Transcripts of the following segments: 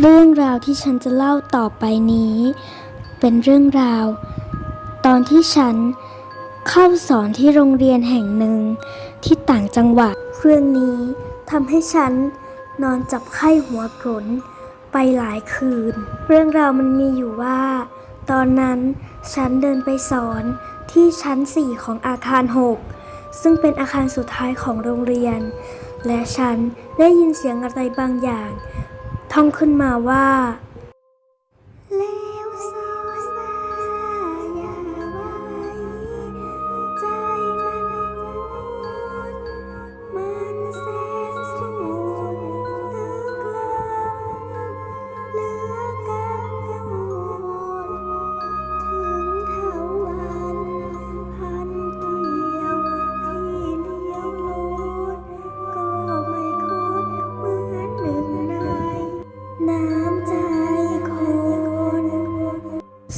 เรื่องราวที่ฉันจะเล่าต่อไปนี้ เป็นเรื่องราว ตอนที่ฉันเข้าสอนที่โรงเรียนแห่งหนึ่งที่ต่างจังหวัดเรื่องนี้ทำให้ฉันนอนจับไข้หัวกรนไปหลายคืน เรื่องราวมันมีอยู่ว่า ตอนนั้นฉันเดินไปสอนที่ชั้น4ของอาคาร 6 ซึ่งเป็นอาคารสุดท้ายของโรงเรียน และฉันได้ยินเสียงอะไรบางอย่าง ท่องขึ้นมาว่า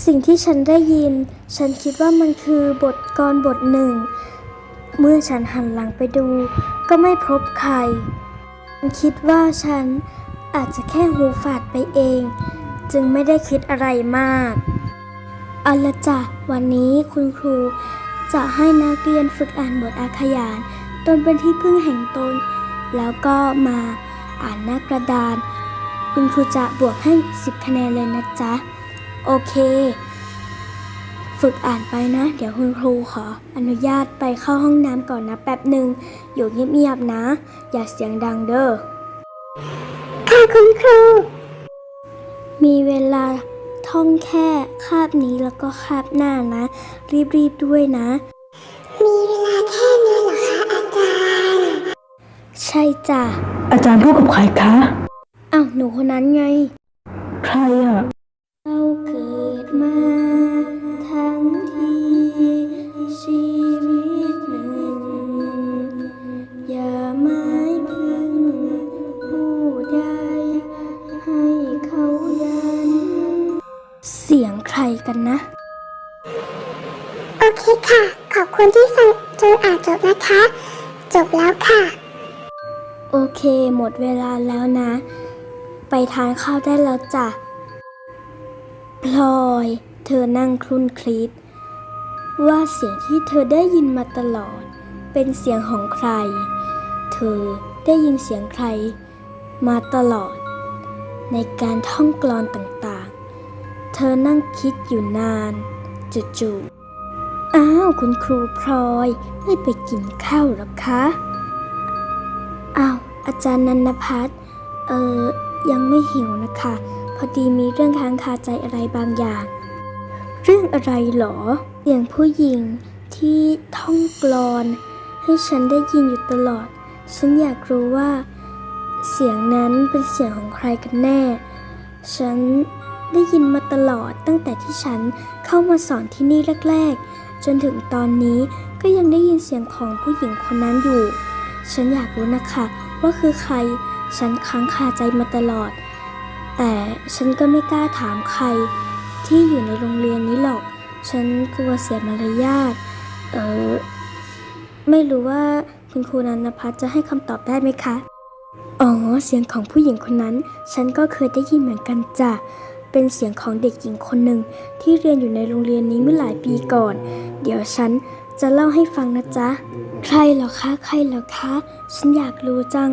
สิ่งที่ฉันได้ยิน ฉันคิดว่ามันคือบทกรบทหนึ่ง เมื่อฉันหันหลังไปดู ก็ไม่พบใคร ฉันคิดว่าฉันอาจจะแค่หูฝาดไปเอง จึงไม่ได้คิดอะไรมากเอาละจ้ะวันนี้คุณครู จะให้นักเรียนฝึกอ่านบทอาขยานตนเป็นที่พึ่งแห่งตน แล้วก็มาอ่านหน้ากระดาน คุณครูจะบวกให้ 10 คะแนนเลยนะจ๊ะ โอเค ฝึกอ่านไปนะ เดี๋ยวคุณครูขออนุญาตไปเข้าห้องน้ำก่อนนะแป๊บหนึ่งอยู่เงียบๆนะ อย่าเสียงดังเด้อค่ะคุณครู มีเวลาท่องแค่คาบนี้แล้วก็คาบหน้านะ รีบๆด้วยนะ มีเวลาแค่นี้เหรอคะอาจารย์ ใช่จ้ะอาจารย์พูดกับใครคะ อ้าวหนูคนนั้นไง ใครอะเราเกิด มาทั้งทีชีวิตหนึ่ง อย่าไม้พึ่งผู้ใดให้เขายัน เสียงใครกันนะ โอเคค่ะ ขอบคุณที่ฟังจนอ่านจบนะคะ จบแล้วค่ะ โอเค หมดเวลาแล้วนะ ไปทานข้าวได้แล้วจ้ะ พลอย เธอนั่งคลุนคลิดว่าเสียงที่เธอได้ยินมาตลอด เป็นเสียงของใคร เธอได้ยินเสียงใคร มาตลอด ในการท่องกลอนต่างๆ เธอนั่งคิดอยู่นานจู่ๆอ้าวคุณครูพลอยไม่ไปกินข้าวหรอคะอ้าวอาจารย์นันพัฒน์เออยังไม่หิวนะคะ พอดีมีเรื่องค้างคาใจอะไรบางอย่าง เรื่องอะไรหรอ เสียงผู้หญิงที่ท่องกลอน ให้ฉันได้ยินอยู่ตลอด ฉันอยากรู้ว่า เสียงนั้นเป็นเสียงของใครกันแน่ ฉันได้ยินมาตลอดตั้งแต่ที่ฉันเข้ามาสอนที่นี่แรก ๆ จนถึงตอนนี้ก็ยังได้ยินเสียงของผู้หญิงคนนั้นอยู่ ฉันอยากรู้นะคะ ว่าคือใคร ฉันค้างคาใจมาตลอด แต่ฉันก็ไม่กล้าถามใครที่อยู่ในโรงเรียนนี้หรอก ฉันกลัวเสียมารยาท เออ ไม่รู้ว่าคุณครูนันพัฒจะให้คำตอบได้ไหมคะ อ๋อ เสียงของผู้หญิงคนนั้น ฉันก็เคยได้ยินเหมือนกันจ้ะ เป็นเสียงของเด็กหญิงคนหนึ่งที่เรียนอยู่ในโรงเรียนนี้เมื่อหลายปีก่อน เดี๋ยวฉันจะเล่าให้ฟังนะจ๊ะ ใครเหรอคะ ใครเหรอคะ ฉันอยากรู้จัง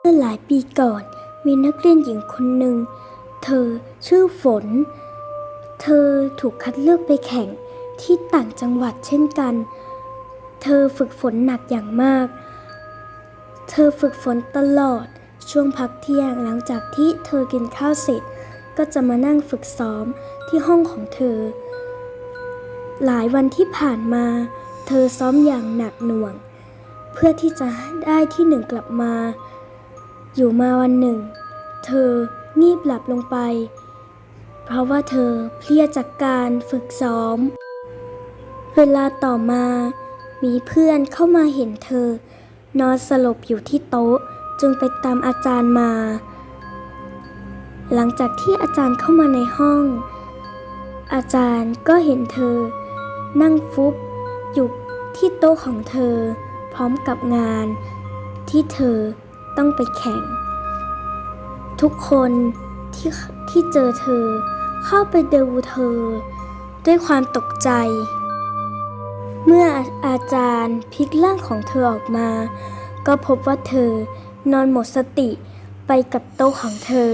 เมื่อหลายปีก่อน มีนักเรียนหญิงคนหนึ่ง เธอชื่อฝน เธอถูกคัดเลือกไปแข่งที่ต่างจังหวัดเช่นกัน เธอฝึกฝนหนักอย่างมาก เธอฝึกฝนตลอดช่วงพักเที่ยงหลังจากที่เธอกินข้าวเสร็จ ก็จะมานั่งฝึกซ้อมที่ห้องของเธอ หลายวันที่ผ่านมา เธอซ้อมอย่างหนักหน่วง เพื่อที่จะได้ที่หนึ่งกลับมา อยู่มาวันหนึ่ง เธองีบหลับลงไป เพราะว่าเธอเพลียจากการฝึกซ้อม เวลาต่อมา มีเพื่อนเข้ามาเห็นเธอ นอนสลบอยู่ที่โต๊ะจึงไปตามอาจารย์มา หลังจากที่อาจารย์เข้ามาในห้อง อาจารย์ก็เห็นเธอ นั่งฟุบอยู่ที่โต๊ะของเธอ พร้อมกับงานที่เธอ ต้องไปแข่ง ทุกคนที่ที่เจอเธอเข้าไปดูเธอ ด้วยความตกใจ เมื่ออาจารย์พลิกร่างของเธอออกมา ก็พบว่าเธอนอนหมดสติไปกับโต๊ะของเธอ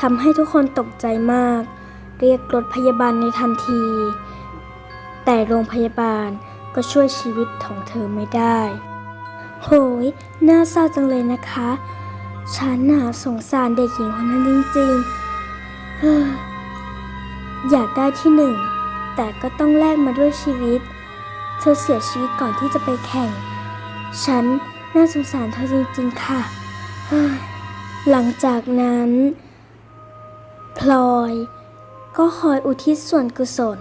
ทำให้ทุกคนตกใจมาก เรียกรถพยาบาลในทันที แต่โรงพยาบาลก็ช่วยชีวิตของเธอไม่ได้ โหย น่าเศร้าจังเลยนะคะ ฉันน่ะสงสารเด็กหญิงคนนั้นจริงๆออยากได้ที่หนึ่ง แต่ก็ต้องแลกมาด้วยชีวิต เธอเสียชีวิตก่อนที่จะไปแข่ง ฉันน่าสงสารเธอจริงๆค่ะเฮ้ยหลังจากนั้น พลอย ก็คอยอุทิศส่วนกุศล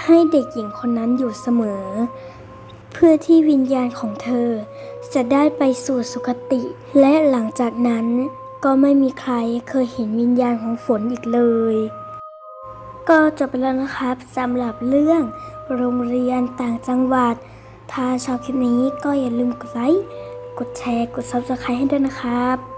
ให้เด็กหญิงคนนั้นอยู่เสมอ เพื่อที่วิญญาณของเธอ จะได้ไปสู่สุคติ และหลังจากนั้นก็ไม่มีใครเคยเห็นวิญญาณของฝนอีกเลย ก็จบไปแล้วนะครับสำหรับเรื่องโรงเรียนต่างจังหวัด ถ้าชอบคลิปนี้ก็อย่าลืมกดไลค์ กดแชร์ กด Subscribe ให้ด้วยนะครับ